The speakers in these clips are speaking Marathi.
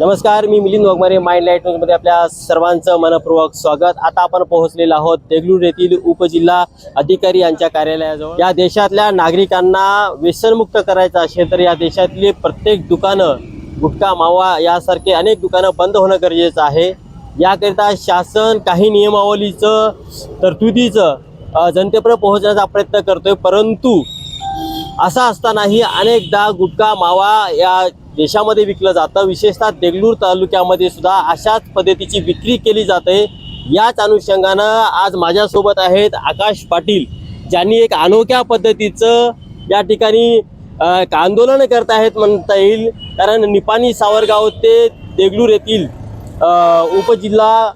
नमस्कार मी मिलिंद वाघमारे माइंड लाइट न्यूजमध्ये आपल्या सर्वांचं मनपूर्वक स्वागत. आता आपण पोहोचलेलो आहोत देगलूर येथील उपजिल्हा अधिकारी यांच्या कार्यालयाजवळ. या देशातल्या नागरिकांना व्यसनमुक्त करायचं असेल तर या देशातली प्रत्येक दुकानं गुटखा मावा यासारखे अनेक दुकानं बंद होणं गरजेचं आहे. याकरिता शासन काही नियमावलीचं तरतुदीचं जनतेपर्यंत पोहोचण्याचा प्रयत्न करतोय. परंतु असं असतानाही अनेकदा गुटखा मावा या देशामध्ये विकलं जातं. विशेषतः देगलूर तालुक्यामध्ये सुद्धा अशाच पद्धतीची विक्री केली जाते. याच अनुषंगानं आज माझ्यासोबत आहेत आकाश पाटील ज्यांनी एक अनोख्या पद्धतीचं या ठिकाणी आंदोलन करत आहेत म्हणता येईल. कारण निपाणी सावरगाव ते देगलूर येथील उपजिल्हा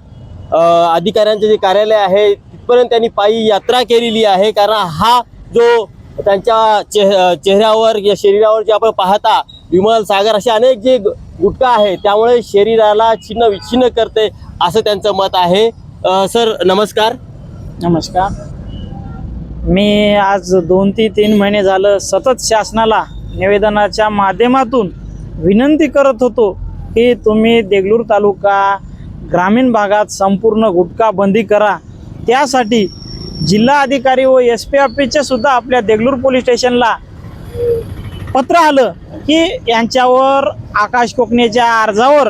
अधिकाऱ्यांचे जे कार्यालय आहे तिथपर्यंत त्यांनी पायी यात्रा केलेली आहे. कारण हा जो त्यांच्या चेह चेहऱ्यावर या शरीरावर जे आपण पाहता विमल सागर असे अनेक जे ग- गुटखा आहे त्यामुळे शरीराला छिन्न विच्छिन्न करते असं त्यांचं मत आहे. सर नमस्कार. नमस्कार. मी आज दोन ते तीन महिने झालं सतत शासनाला निवेदनाच्या माध्यमातून विनंती करत होतो की तुम्ही देगलूर तालुका ग्रामीण भागात संपूर्ण गुटखा बंदी करा. त्यासाठी जिल्हा अधिकारी व एस पी ऑफिसचे सुद्धा आपल्या देगलूर पोलीस स्टेशनला पत्र आलं की यांच्यावर आकाश कोकणेच्या अर्जावर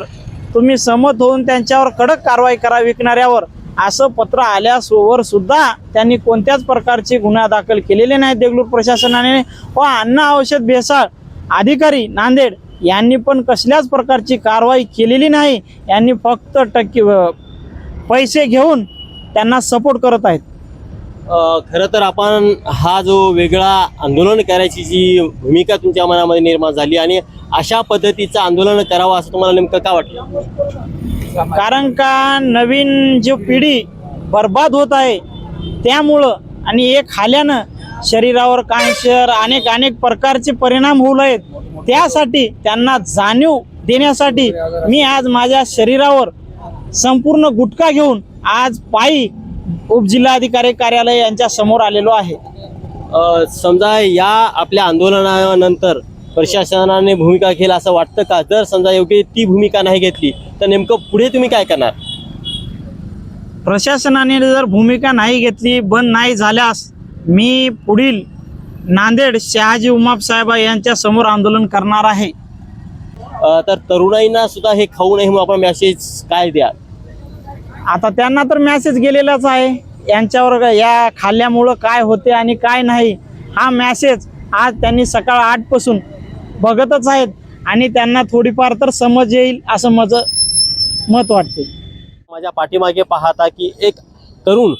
तुम्ही सहमत होऊन त्यांच्यावर कडक कारवाई करा विकणाऱ्यावर. असं पत्र आल्यासवर सुद्धा त्यांनी कोणत्याच प्रकारचे गुन्हा दाखल केलेले नाहीत देगलूर प्रशासनाने. व अन्न औषध भेसाळ अधिकारी नांदेड यांनी पण कसल्याच प्रकारची कारवाई केलेली नाही. यांनी फक्त टक्के पैसे घेऊन त्यांना सपोर्ट करत आहेत. खरं तर आपण हा जो वेगळा आंदोलन करायची जी भूमिका तुमच्या मनामध्ये निर्माण झाली आणि अशा पद्धतीचं आंदोलन करावं असं तुम्हाला नेमकं का वाटलं? कारण का नवीन जी पिढी बर्बाद होत आहे त्यामुळं आणि एक खाल्यानं शरीरावर कॅन्सर अनेक अनेक प्रकारचे परिणाम होऊ आहेत त्यासाठी त्यांना जाणीव देण्यासाठी मी आज माझ्या शरीरावर संपूर्ण गुटखा घेऊन आज पायी उपजिल्हाधिकारी कार्यालय यांच्या समोर आलेलो आहे. अ, समजा या आपल्या आंदोलनानंतर प्रशासनाने भूमिका घेईल असं वाटतं का? जर समजा योग्य ती भूमिका नाही घेतली तर नेमकं पुढे तुम्ही काय करणार? प्रशासनाने जर भूमिका नाही घेतली बंद नाही झाल्यास मी पुढील नांदेड शहाजी उमाप साहेब यांच्या समोर आंदोलन करणार आहे. अ, तर तरुणाईंना सुद्धा हे खाऊ नये म्हणून आपण मेसेज काय द्या आता त्यांना तर मॅसेज गेलेलाच आहे. यांच्यावर या खाल्ल्यामुळं काय होते आणि काय नाही हा मॅसेज आज त्यांनी सकाळ आठपासून बघतच आहेत आणि त्यांना थोडीफार तर समज येईल असं माझं मत वाटते. माझ्या पाठीमागे पाहता की एक तरुण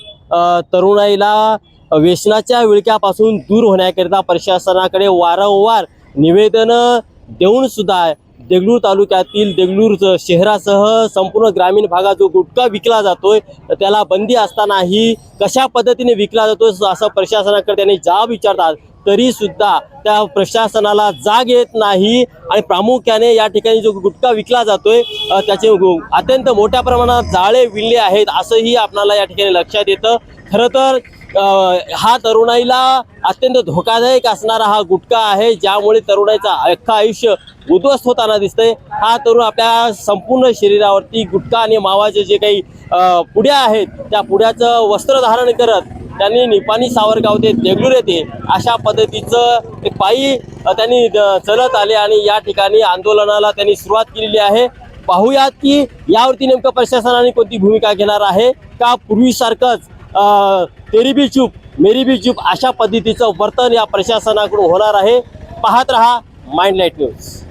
तरुणाईला व्यसनाच्या विळक्यापासून दूर होण्याकरिता प्रशासनाकडे वारंवार निवेदनं देऊन सुद्धा देगलूर तालुक्यातील देगलूर शहरासह संपूर्ण ग्रामीण भागात जो गुटखा विकला जातोय तर त्याला बंदी असतानाही कशा पद्धतीने विकला जातोय असं प्रशासनाकडे त्यांनी जाब विचारतात तरी सुद्धा त्या प्रशासनाला जाग येत नाही आणि प्रामुख्याने या ठिकाणी जो गुटखा विकला जातोय त्याचे अत्यंत मोठ्या प्रमाणात जाळे विणले आहेत असंही आपणाला या ठिकाणी लक्षात येतं. खरं तर हा तरुणाईला अत्यंत धोकादायक असणारा हा गुटखा आहे ज्यामुळे तरुणाईचं अख्खं आयुष्य उद्ध्वस्त होताना दिसतंय. हा तरुण आपल्या संपूर्ण शरीरावरती गुटखा आणि मावाचे जे काही पुड्या आहेत त्या पुड्याचं वस्त्र धारण करत त्यांनी निपाणी सावरगाव ते देगलूर येते अशा पद्धतीचं एक पायी त्यांनी द- चलत आले आणि या ठिकाणी आंदोलनाला त्यांनी सुरुवात केलेली आहे. पाहूयात की यावरती नेमकं प्रशासनाने कोणती भूमिका घेणार आहे का पूर्वीसारखंच तेरी बी चूप मेरी बी चूप अशा पद्धतीचं वर्तन या प्रशासनाकडून होणार आहे. पाहत रहा माइंड लाइट न्यूज.